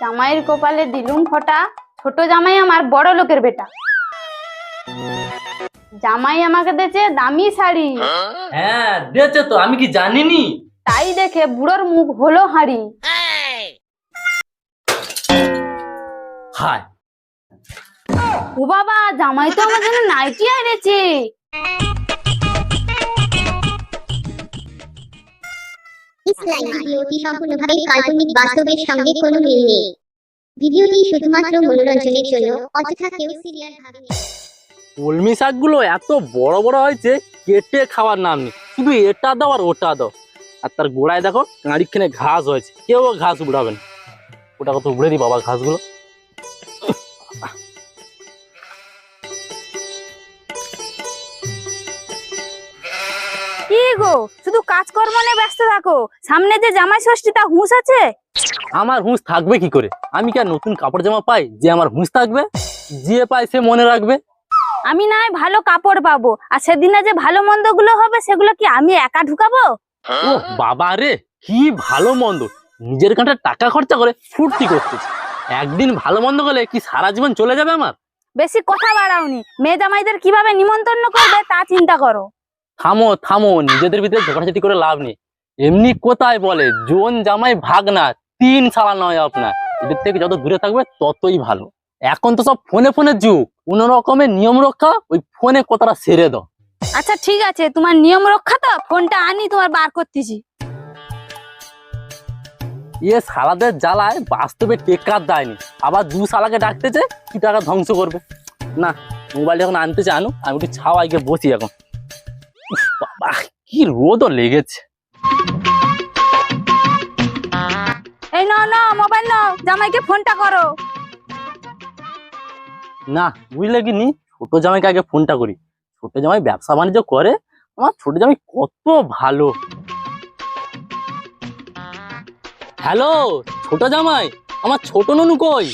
জামাইয়ের কপালে দিলুম ফটা ছোট জামাই আমার বড় লোকের বেটা। জামাই আমাকে দিয়েছে দামি শাড়ি। হ্যাঁ দিয়েছে তো আমি কি জানিনি? তাই দেখে বুড়োর মুখ হলো হাঁড়ি। হায়। ও বাবা জামাই তো আমার জন্য নাইটি এনেছে। ভিডিওটি সম্পূর্ণভাবে কাল্পনিক বাস্তবের সঙ্গে কোনো মিল নেই। ভিডিওটি শুধুমাত্র মনোরঞ্জনের জন্য, অযথা কেউ সিরিয়াল ভাবে কলমি শাকগুলো এত বড় বড় হয়েছে, কেটে খাওয়ার নাম নেই। শুধু এটা দাও আর ওটা দাও। আর তার গোড়ায় দেখো গাড়িখানে ঘাস হয়েছে। কেউ ঘাস উড়াবেন ওটা কত উড়ে দি বাবা ঘাসগুলো। কি গো? শুধু কাজকর্ম নিয়ে ব্যস্ত থাকো। সামনে যে জামাই ষষ্ঠী তা হুঁশ আছে? আমার হুঁশ থাকবে কি করে? আমি কি আর নতুন কাপড় জামা পাই যে আমার হুঁশ থাকবে? যে পায় সে মনে রাখবে। আমি না ভালো কাপড় পাবো। আর সেদিনে যে ভালো মন্দগুলো হবে সেগুলো কি আমি একা ঢুকাবো? ও বাবা রে কি ভালো মন্দ। নিজের কাঁটা টাকা খরচা করে ফুর্তি করতেছে একদিন ভালো মন্দ গেলে কি সারা জীবন চলে যাবে আমার? বেশি কথা বাড়াওনি। মেয়ে জামাইদের কীভাবে নিমন্ত্রণ করবে তা চিন্তা করো। থামো থামো নিজেদের ভিতরে ঝগড়াঝাটি করে লাভ নেই। এমনি কোথায় বলে জোন জামাই ভাগ না তিন সালা নয় আপনার। এদের থেকে যত দূরে থাকবে ততই ভালো। এখন তো সব ফোনে ফোনের যুগ। কোন রকমের নিয়ম রক্ষা ওই ফোনে কথাটা সেরে দাও। আচ্ছা ঠিক আছে। তোমার নিয়ম রক্ষা তো? ফোনটা আনি তোমার বার করতেছি। ইয়ে সালাদের জ্বালায় বাস্তবে টেকার দেয়নি। আবার দু সালাকে ডাকতেছে কি টাকা ধ্বংস করবে? না মোবাইল যখন আনতেছে আনু আমি একটু ছাওয়াই গিয়ে বসি এখন। বাবা কি রোদও লেগেছে। এই নাও নাও মোবাইল নাও জামাইকে ফোনটা করো। না বুঝলে কি নি? ছোট জামাইকে আগে ফোনটা করি। ছোট জামাই ব্যবসা বাণিজ্য করে আমার ছোট জামাই কত ভালো। হ্যালো ছোট জামাই আমার ছোট ননু কই?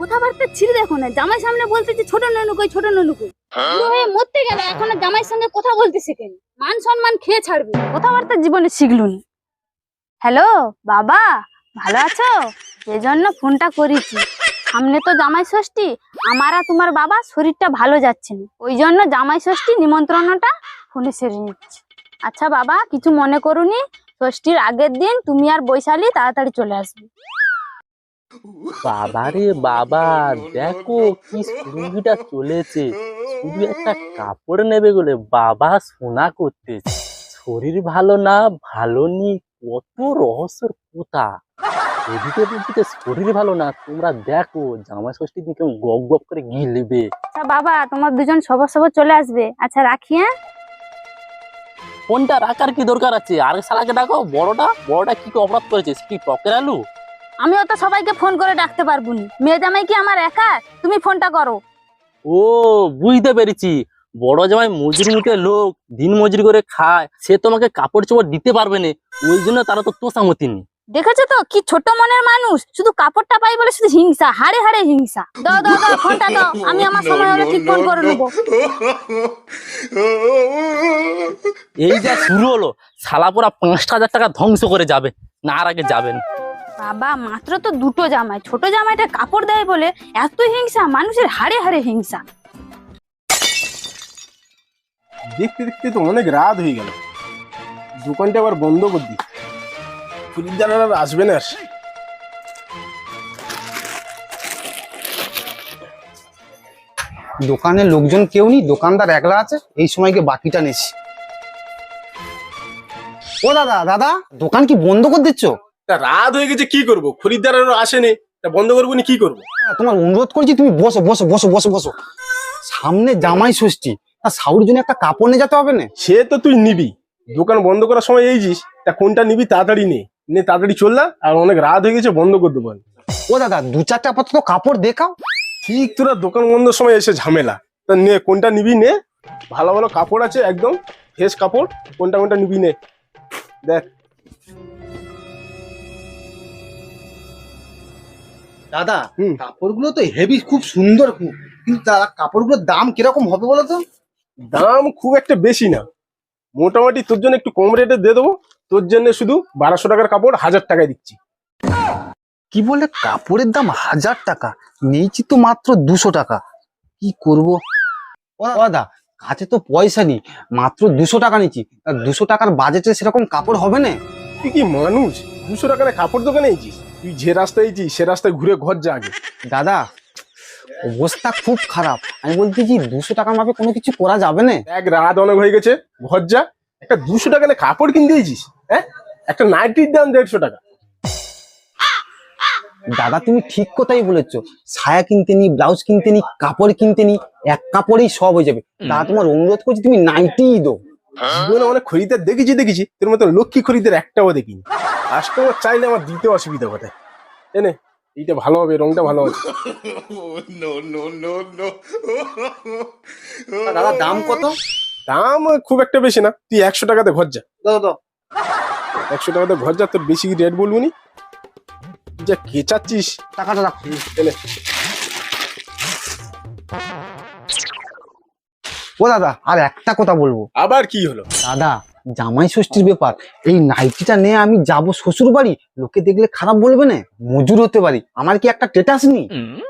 কথাবার্তা ছিল দেখো না জামাই সামনে বলতেছে ছোট ননু কই ছোট ননু কই। মরতে গেল? এখন জামাইয়ের সঙ্গে কথা বলতে শেখেন মান সম্মান খেয়ে ছাড়বে। কথাবার্তা জীবনে শিখলুন। হ্যালো, বাবা, ভালো আছো? যে জন্য ফোনটা করেছি। সামনে তো জামাই ষষ্ঠী, আমার তোমার বাবা শরীরটা ভালো যাচ্ছে না। ওই জন্য জামাই ষষ্ঠী নিমন্ত্রণটা ফোনে সেরে নিচ্ছি। আচ্ছা বাবা, কিছু মনে করুনি? ষষ্ঠীর আগের দিন তুমি আর বৈশালী তাড়াতাড়ি চলে আসবে। বাবা রে বাবা দেখো কি সুরঙ্গিটা চলেছে। শুধু একটা কাপড় নেবে বলে বাবা সোনা করতেছে। শরীর ভালো না ভালো নি কত রহস্যের কথা এদিকে বলতে শরীর ভালো না তোমরা দেখো জামা ষষ্ঠীর দিন কেমন গপ গপ করে গিলবে। আচ্ছা বাবা তোমার দুজন সবার সবার চলে আসবে। আচ্ছা রাখি হ্যাঁ? ফোনটা রাখার কি দরকার আছে? আর শালাকে ডাকো বড়টা বড়টা কি কি অপরাধ করেছে? কি টকের আলু? আমিও তো সবাইকে ফোন করে ডাকতে পারব নি মেয়ে জামাই কি আমার একা? তুমি ফোনটা করো। ও বুঝতে পেরেছি। বড় জামাই মজুরি মুখে লোক দিন মজুরি করে খায় সে তোমাকে কাপড় চোপড় দিতে পারবে না। ওই জন্য তারা তো তোষামতি নি দেখেছ তো? কি ছোট মনের মানুষ। শুধু কাপড়টা পাই বলে শুধু হিংসা হাড়ে হাড়ে হিংসা। দাও দাও দাও ফোনটা দাও। আমি আমার সময় হলে ঠিক ফোন করে নেব। এই যা শুরু হলো শালাপুরা পাঁচটা হাজার টাকা ধ্বংস করে যাবে না আর আগে যাবেন বাবা মাত্র তো দুটো জামাই। ছোট জামাইটা কাপড় দেয় বলে এত হিংসা মানুষের হাড়ে হাড়ে হিংসা। দেখতে দেখতে তো অনেক রাত হয়ে গেল। দোকানটা আবার বন্ধ করে দিই। খরিদ্দার আর আসবে না আর। দোকানে লোকজন কেউ নেই দোকানদার একলা আছে এই সময়কে বাকিটা নিচ্ছি। ও দাদা দাদা দোকান কি বন্ধ করে দিচ্ছ? তা রাত হয়ে গেছে কি করব? খরিদ্দার আরও আসেনি তা বন্ধ করব নি কি করব? তোমার অনুরোধ করছি তুমি বসো বসো বসো বসো বসো। সামনে জামাই ষষ্ঠী। তা সাউর জন্য একটা কাপড় নিয়ে যেতে হবে না? সে তো তুই নিবি। দোকান বন্ধ করার সময় এইছিস তা কোনটা নিবি তাড়াতাড়ি নে। নে তাড়াতাড়ি চললা আর অনেক রাত হয়ে গেছে বন্ধ করে দেবো। ও দাদা দু চারটে আপাতত কাপড় দেখাও। ঠিক তোরা দোকান বন্ধর সময় এসে ঝামেলা। তা নে কোনটা নিবি নে? ভালো ভালো কাপড় আছে একদম ফ্রেশ কাপড় কোনটা কোনটা নিবি নে? দেখ। দাদা হুম। কাপড়গুলো তো হেভি খুব সুন্দর খুব। কিন্তু দাদা কাপড়গুলোর দাম কীরকম হবে বলো তো? দাম খুব একটা বেশি না। মোটামুটি তোর জন্য একটু কম রেটে দিয়ে দেবো। তোর জন্য শুধু বারোশো টাকার কাপড় হাজার টাকায় দিচ্ছি। কি বলে কাপড়ের দাম হাজার টাকা? নিয়েছি তো মাত্র দুশো টাকা। কি করব? ও দাদা কাছে তো পয়সা নেই। মাত্র দুশো টাকা নিচ্ছি দুশো টাকার বাজেটে সেরকম কাপড় হবে না? তুই কি মানুষ? দুশো টাকার কাপড় দোকানে এইছিস তুই যে রাস্তায় এইছিস সে রাস্তায় ঘুরে ঘর যা আগে দাদা অবস্থা খুব খারাপ। আমি বলতে বলতেছি দুশো টাকার মাপে কোনো কিছু করা যাবে না? এক রাত অনেক হয়ে গেছে ঘর যা। একটা দুশো টাকা কাপড় কিনতে দিয়েছিস হ্যাঁ? একটা নাইটির দাম দেড়শো টাকা। দাদা তুমি ঠিক কথাই বলেছ। ছায়া কিনতে নি ব্লাউজ কিনতে নি কাপড় কিনতে নি এক কাপড়েই সব হয়ে যাবে। দাদা তোমার অনুরোধ করছি তুমি নাইটিই দো। জীবনে অনেক খরিদার দেখেছি দেখেছি। তোর মতো লক্ষ্মী খরিদার একটাও দেখিনি। কাস্টমার চাইলে আমার দিতে অসুবিধা কোথায় এনে এইটা ভালো হবে রংটা ভালো আছে দাদা দাম কত? দাম খুব একটা বেশি না তুই একশো টাকাতে ঘর যা। একশো টাকাতে ঘর যা তোর বেশি রেট বলব নি? যা কেচাচ্ছিস। টাকাটা রাখ এনে ও দাদা আর একটা কথা বলব। আবার কি হলো? দাদা জামাই ষষ্ঠীর ব্যাপার এই নাইটিটা নিয়ে আমি যাব শ্বশুর বাড়ি লোকে দেখলে খারাপ বলবে না মজুর হতে পারি আমার কি একটা টেটাস নেই?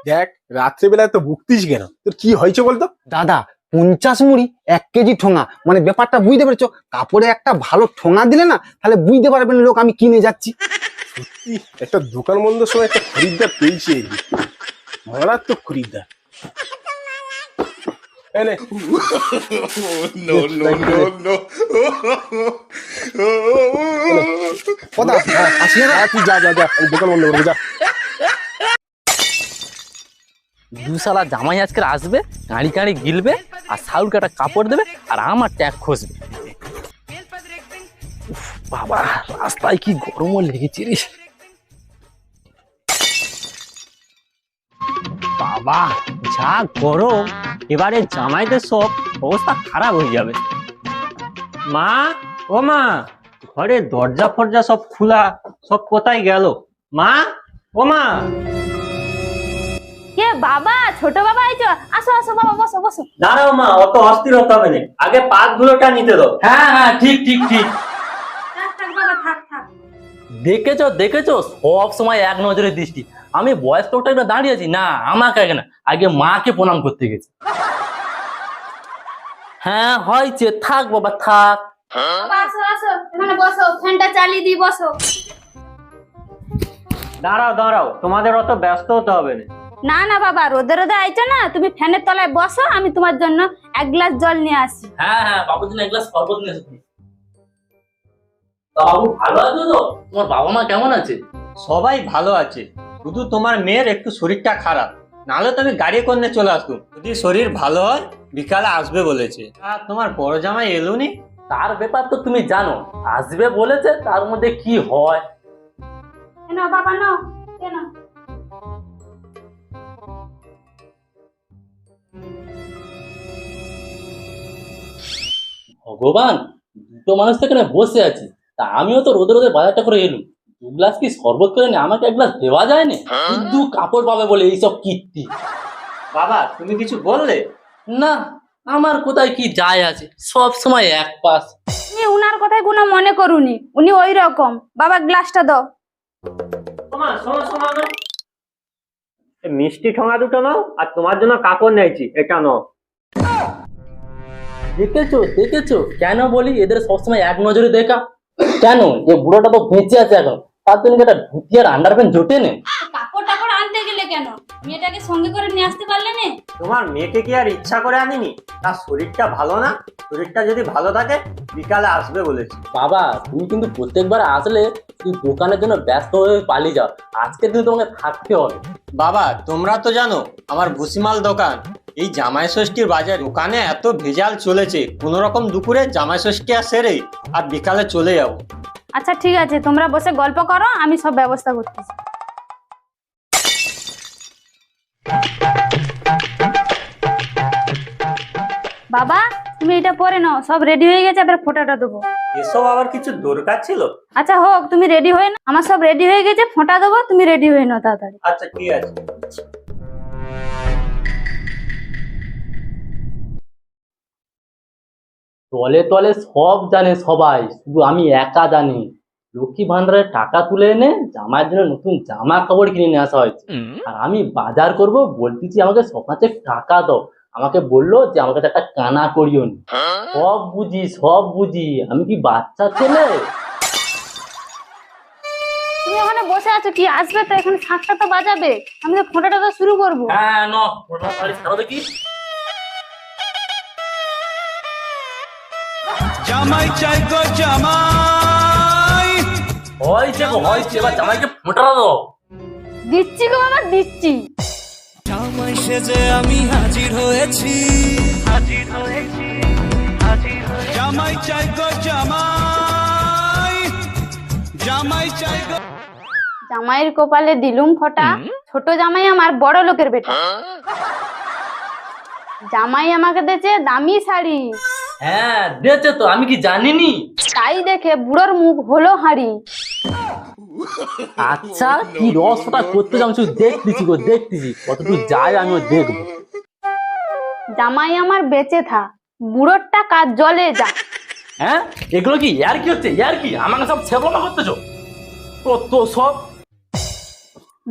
দেখ রাত্রেবেলায় তো ভুগতিস কেন? তোর কি হয়েছে বলতো? দাদা পঞ্চাশ মুড়ি এক কেজি ঠোঙা মানে ব্যাপারটা বুঝতে পেরেছ? কাপড়ে একটা ভালো ঠোঙা দিলে না তাহলে বুঝতে পারবেন লোক আমি কিনে যাচ্ছি। সত্যি একটা দোকান বন্ধের সময় একটা খরিদ্দার পেয়েছি। মারাত্মক খরিদ্দার। এনে no, no, no, no. আসি না হ্যাঁ, তুই যা যা যা আমি দোকান বন্ধ করব যা দুসালা জামাই আজকে আসবে গাড়ি গাড়ি গিলবে আর সাউলকে একটা কাপড় দেবে আর আমার ট্যাগ খসবে বাবা রাস্তায় কি গরমও লেগেছে রে বাবা যা গরম এবারে জামাইদের সব অবস্থা খারাপ হয়ে যাবে। মা ও মা ঘরে দরজা ফরজা সব খোলা সব কোথায় গেল? মা ও মা। কে বাবা ছোট বাবা আইছো আসো আসো বাবা বসো বসো। দাঁড়াও মা অত অস্থির হতে হবে না। আগে পাক ধুলোটা নিতে দাও। হ্যাঁ হ্যাঁ ঠিক ঠিক ঠিক। দেখেছ দেখেছ? সব সময় এক নজরে দৃষ্টি। আমি বয়স লোকটা একবার দাঁড়িয়ে আছি। না আমাকে আগে না আগে মাকে প্রণাম করতে গেছি। হ্যাঁ হয়েছে থাক বাবা থাক। দাঁড়াও দাঁড়াও তোমাদের অত ব্যস্ত হতে হবে না। না না বাবা রোদে রোদে আইছো না? তুমি ফ্যানের তলায় বসো আমি তোমার জন্য এক গ্লাস জল নিয়ে আসি। হ্যাঁ হ্যাঁ বাবুর জন্য এক গ্লাস শরবত নিয়ে এসেছি বাবু ভালো আছো তো? তোমার বাবা মা কেমন আছে? সবাই ভালো আছে। শুধু তোমার মেয়ের একটু শরীরটা খারাপ। নাহলে তো আমি গাড়ি করে চলে আসতুম যদি শরীর ভালো হয় বিকালে আসবে বলেছে। আর তোমার বড় জামাই এলো নি? তার ব্যাপার তো তুমি জানো। আসবে বলেছে তার মধ্যে কি হয়? কেন বাবা নো কেন? ভগবান দুটো মানুষ তো এখানে বসে আছি। তা আমিও তো রোদে রোদে বাজারটা করে এলুম। দু গ্লাস কি শরবত করে নি? আমাকে এক গ্লাস দেওয়া যায় না? শুধু কাপড় পাবে বলে এইসব কীর্তি। বাবা তুমি কিছু বললে? না আমার কোথায় কি যায় আছে? সব সময় এক পাশ। তুমি উনার কথায় কোনো মনে করুনি। উনি ওই রকম। বাবা গ্লাসটা দাও। তোমার শোনো শোনো না এই মিষ্টি ঠোঙা দুটো নাও আর তোমার জন্য কাপড় নেইছি এটা নাও। দেখেছ দেখেছ? কেন বলি? এদের সবসময় এক নজরে দেখা। কেন? যে বুড়োটা তো বেঁচে আছে এখন। তার জন্য একটা ধুতি আর আন্ডারপ্যান্ট জোটে নে কাপড় টাপড় আনতে গেলে কেন? মেয়েটাকে সঙ্গে করে নিয়ে আসতে পারলে না তোমার মেয়েকে কি আর ইচ্ছা করে আনিনি? তার শরীরটা ভালো না? শরীরটা যদি ভালো থাকে বিকালে আসবে বলেছি। বাবা তুমি কিন্তু প্রত্যেকবার আসলে তুই দোকানের জন্য ব্যস্ত হয়ে পালিয়ে যাও। আজকে দিন তোমাকে থাকতে হবে। বাবা তোমরা তো জানো আমার ভুসিমাল দোকান। এই জামাই ষষ্ঠীর বাজার দোকানে এত ভেজাল চলেছে। কোনো রকম দুপুরে জামাই ষষ্ঠী আর সেরে আর বিকালে চলে যাব। আচ্ছা ঠিক আছে তোমরা বসে গল্প করো আমি সব ব্যবস্থা করতেছি। বাবা তুমি এটা পরে নাও সব রেডি হয়ে গেছে এবার ফোঁটাটা দেবো। এসব আবার কিছু দরকার ছিল? আচ্ছা হোক তুমি রেডি হয়ে নাও আমার সব রেডি হয়ে গেছে ফোঁটা দেবো তুমি রেডি হয়ে নাও তাড়াতাড়ি। আচ্ছা ঠিক আছে। তলে তলে সব জানে সবাই শুধু আমি একা জানি। লক্ষ্মী ভান্ডারের টাকা তুলে এনে জামার জন্য নতুন জামা কাপড় কিনে নিয়ে আসা হয়েছে। আর আমি বাজার করব বলতেছি আমাকে সকালে টাকা দাও। আমাকে বলল যে আমার কাছে একটা কানা করিও নি। সব বুঝি সব বুঝি। আমি কি বাচ্চা ছেলে? তুমি ওখানে বসে আছো কি? আসবে তো এখানে শাকটা তো বাজাবে। আমি তো ফোঁটাটা তো শুরু করব। হ্যাঁ ন দেখি। জামাই চাই গো জামাই। হয়েছে গো হয়েছে এবার জামাইকে ফোঁটা দাও। দিচ্ছি গো বাবা দিচ্ছি। জামাই সেজে আমি হাজির হয়েছি। হাজির হয়েছি হাজির জামাই চাই গো জামাই। জামাই চাই গো জামাইয়ের কপালে দিলুম ফোঁটা ছোট জামাই আমার বড় লোকের বেটা। জামাই আমাকে দিয়েছে দামি শাড়ি। হ্যাঁ দিয়েছে তো আমি কি জানিনি? তাই দেখে বুড়োর মুখ হলো হাঁড়ি। আচ্ছা কি রস ওটা করতে দেখতেছি গো দেখতেছি। কতদূর যায় আমিও দেখব। জামাই আমার বেঁচে বুড়োরটা কাজ জলে যা। হ্যাঁ এগুলো কি? ইয়ার কি হচ্ছে? ইয়ার কি? আমাকে সব করতেছো? সব?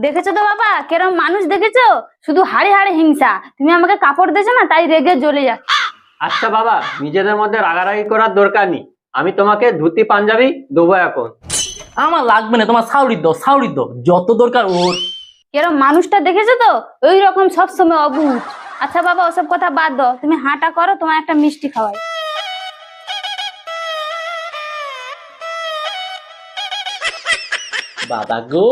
দেখেছ তো বাবা কেরম মানুষ দেখেছ? শুধু হাড়ে হাড়ে হিংসা। তুমি আমাকে কাপড় দিয়েছ না তাই রেগে জ্বলে যাচ্ছে। আচ্ছা বাবা নিজেদের মধ্যে রাগারাগি করার দরকার নেই। আমি তোমাকে ধুতি পাঞ্জাবি দেবো এখন। আমার লাগবে না তোমার সাউরি দো সাউরি দো যত দরকার ওর। এরকম মানুষটা দেখেছ তো? ওই রকম সবসময় অবুঝ আচ্ছা বাবা ওসব কথা বাদ দাও। তুমি হাঁটা করো তোমার একটা মিষ্টি খাওয়াই। বাবা গো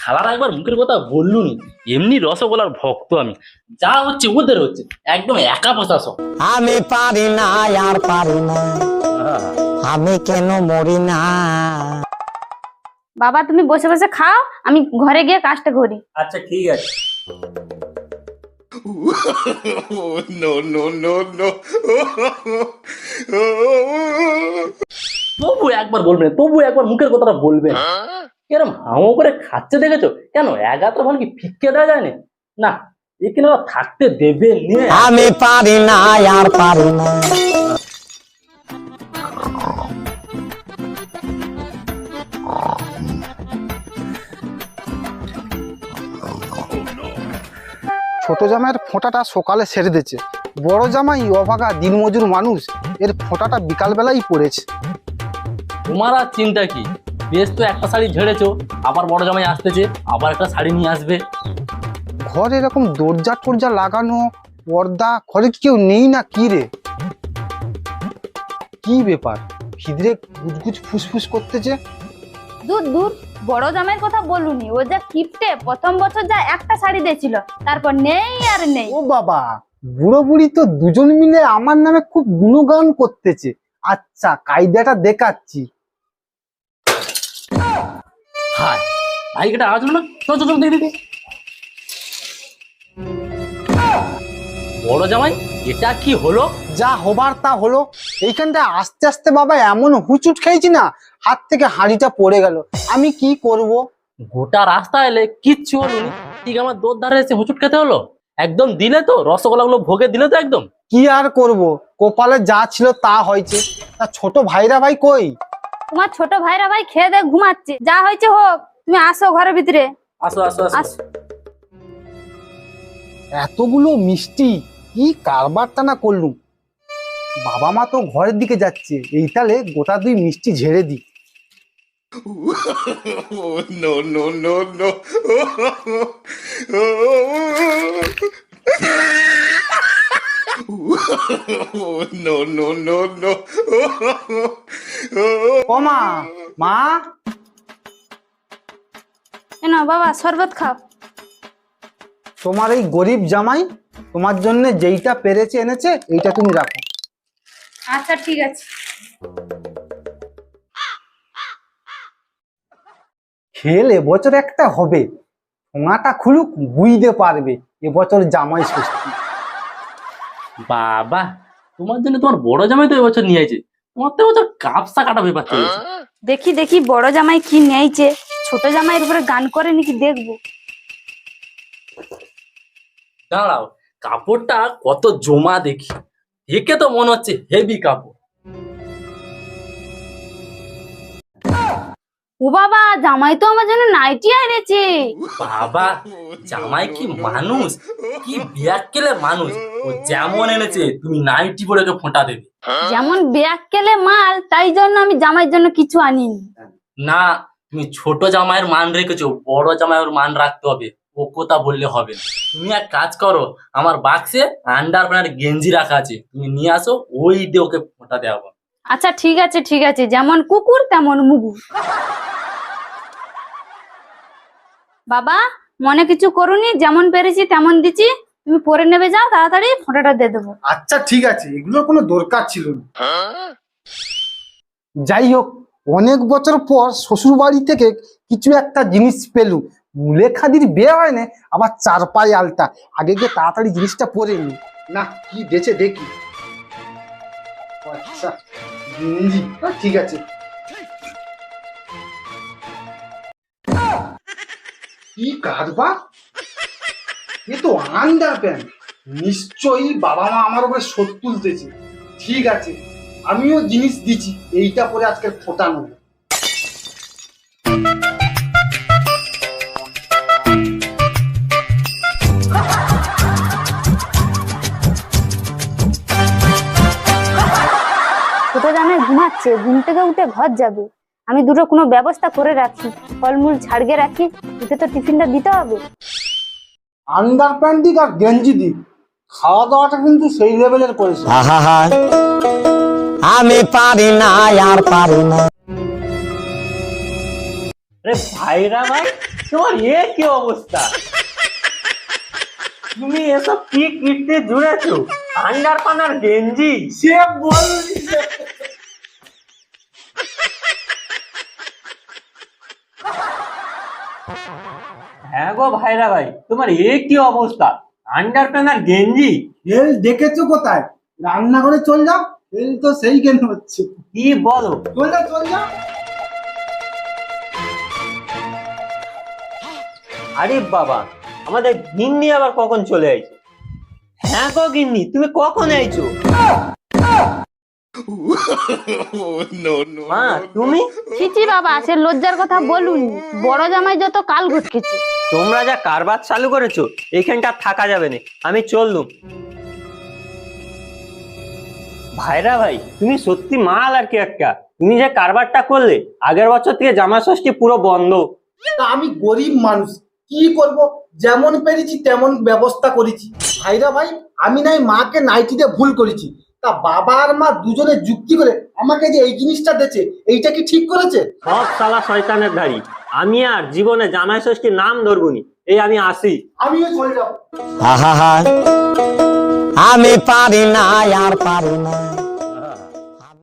সালার একবার মুখের কথা বললুনি। এমনি রসগোল্লার ভক্ত আমি। যা হচ্ছে ওদের হচ্ছে। একদম একা বসা সব আমি পারি না আর পারি না। আমি কেন মরি না? বাবা তুমি বসে বসে খাও আমি ঘরে গিয়ে কাজটা করি। আচ্ছা ঠিক আছে। No, no, no, no. তবু একবার বলবেন তবু একবার মুখের কথাটা বলবেন এরম হামো করে খাচ্ছে দেখেছ? কেন? এগাত্র ভালো কি ফিক্কে দেওয়া যায় না? না এখানে থাকতে দেবে নিয়ে আমি পারি না আর পারি না। ছোট জামাইয়ের ফোঁটাটা সকালে সেরে দিয়েছে। বড় জামাই অভাগা দিনমজুর মানুষ এর ফোঁটাটা বিকালবেলাই পড়েছে। তোমার আর চিন্তা কি? বেশ তো একটা শাড়ি ঝেড়েছো আবার বড় জামাই আসতেছে আবার একটা শাড়ি নিয়ে আসবে। ঘরে এরকম দরজা টরজা লাগানো পর্দা ঘরে কি কেউ নেই না? কি রে? কি ব্যাপার? খিদরে গুজগুজ ফুসফুস করতেছে। দূর দূর বড় জামাইয়ের কথা বলুনি। ও যা কিপটে প্রথম বছর যা একটা শাড়ি দিয়েছিল তারপর নেই আর নেই। ও বাবা বুড়ো বুড়ি তো দুজন মিলে আমার নামে খুব গুণগান করতেছে। আচ্ছা কায়দাটা দেখাচ্ছি। হায় ভাইকেটা আওয়াজ হলো না? চল চল দেখি দেখি। বড় জামাই এটা কি হলো? যা হবার তা হলো। এইখানটা আস্তে আস্তে বাবা এমন হুচুট খেয়েছি না হাত থেকে হাঁড়িটা পড়ে গেল। আমি কি করব? গোটা রাস্তা এলে কিচ্ছু হলো ঠিক আমার দোর ধারে এসে হুচুট খেতে হলো? একদম দিলে তো রসগোল্লা গুলো ভোগে দিলে তো একদম। কি আর করব? কপালে যা ছিল তা হয়েছে। তা ছোট ভাইরা ভাই কই? তোমার ছোট ভাইরা ভাই খেয়ে দিয়ে ঘুমাচ্ছে। যা হয়েছে হোক তুমি আসো ঘরের ভিতরে। আসো আসো আসো। এতগুলো মিষ্টি কি কারবারটা না করলুম। বাবা মা তো ঘরের দিকে যাচ্ছে এই তালে গোটা দুই মিষ্টি ঝেড়ে দিই। Oh, no, no, no, no. No, no, no, no. ও মা? মা এনো বাবা শরবত খাও। তোমার এই গরিব জামাই তোমার জন্য যেইটা পেরেছে এনেছে এইটা তুমি রাখো। আচ্ছা ঠিক আছে। খেল এবছর একটা হবে। ঠোঙাটা খুলুক বুঝতে পারবে। এবছর জামাই ষষ্ঠী বাবা তোমার জন্য তোমার বড় জামাই তো এবছর নিয়ে আইছে। তোমার তো এবছর কাপসা কাটা ব্যাপার চলেছে দেখি দেখি বড় জামাই কি নিয়েছে ছোট জামাইয়ের উপরে গান করে নাকি দেখব? দাঁড়াও কাপড়টা কত জমা দেখি। একে তো মনে হচ্ছে হেভি কাপড়। ও বাবা জামাই তো আমার জন্য নাইটি এনেছে। বাবা জামাই কি মানুষ? কি বিয়াক্কেলে মানুষ? ও যেমন এনেছে তুমি নাইটি পরে ওকে ফোঁটা দেবে। যেমন ব্যাগ কেলে মাল তাই জন্য আমি জামাইয়ের জন্য কিছু আনিনি। না তুমি ছোট জামাইয়ের মান রেখেছো বড় জামাইয়ের মান রাখতে হবে। ও কথা বললে হবে না। তুমি এক কাজ করো আমার বাক্সে আন্ডার গেঞ্জি রাখা আছে। তুমি নিয়ে আসো ওই দিয়ে ওকে ফোঁটা দেওয়া আচ্ছা ঠিক আছে ঠিক আছে। যেমন কুকুর তেমন মুগু বাবা মনে কিছু করুনি? যেমন পেরেছি তেমন দিচ্ছি। তুমি পরে নেবে যাও তাড়াতাড়ি ফটোটা দিয়ে দেবো। আচ্ছা ঠিক আছে। এগুলোর কোনো দরকার ছিল না। যাই হোক অনেক বছর পর শ্বশুর বাড়ি থেকে কিছু একটা জিনিস পেলু। মুলেখাদির বিয়ে হয় না আবার চার পায়ে আলতা। আগে গিয়ে তাড়াতাড়ি জিনিসটা পরে নি। না কি দেছে দেখি। আচ্ছা। ঠিক আছে। কি কারবার এ তো আন্ডার প্যান্ট নিশ্চয়ই বাবা মা আমার উপরে শোধ তুলতেছে। ঠিক আছে, আমিও জিনিস দিচ্ছি। এইটা পরে আজকে ফোটা ঘুমাচ্ছে ঘুম থেকে উঠে ঘর যাবে। আমি দুটো কোনো ব্যবস্থা করে রাখি। ফলমূল ছাড়গে রাখি। উঠে তো টিফিনটা দিতে হবে। আন্ডার প্যান্ট দিক আর গেঞ্জি দিক খাওয়া দাওয়াটা কিন্তু সেই লেভেলের করেছে। আহা আমি পারি না আর পারি না। আরে ভাইরা ভাই তোমার এ কি অবস্থা? তুমি এসব কি কীর্তি জুড়েছো? আন্ডার পানার গেঞ্জি? সে বল হ্যাঁ গো ভাইরা ভাই তোমার এ কি অবস্থা? আন্ডার প্যানার গেঞ্জি? হেল দেখেছ কোথায়? রান্নাঘরে চল যাও হেল তো সেই কেন হচ্ছে? কি বলো? চল যাও চল যাও। আরে বাবা আমাদের গিন্নি আবার কখন চলে আইছো? হ্যাঁ গো গিন্নি তুমি কখন আইছো? মা. তুমি? ছিচি বাবা সে লজ্জার কথা বলুন বড় জামাই যত কাল ঘটকেছে তোমরা যা কারবার চালু করেছ এইখানটা আর থাকা যাবে না। আমি চললুম। ভাইরা ভাই তুমি সত্যি মাল আর কি একটা? তুমি যে কারবারটা করলে আগের বছর থেকে জামা ষষ্ঠী পুরো বন্ধ। তা আমি গরিব মানুষ কি করব? যেমন পেরেছি তেমন ব্যবস্থা করেছি। ভাইরা ভাই আমি নাই মাকে নাইটিতে ভুল করেছি। তা বাবা আর মা দুজনে যুক্তি করে আমাকে যে এই জিনিসটা দিয়েছে এইটা কি ঠিক করেছে? সব সালা শয়তানের ধারি। আমি আর জীবনে জামাই ষষ্ঠীর নাম ধরবুনি এই আমি আসি। আমিও চলে যাব। আহা। আমি পারি না আর পারি না।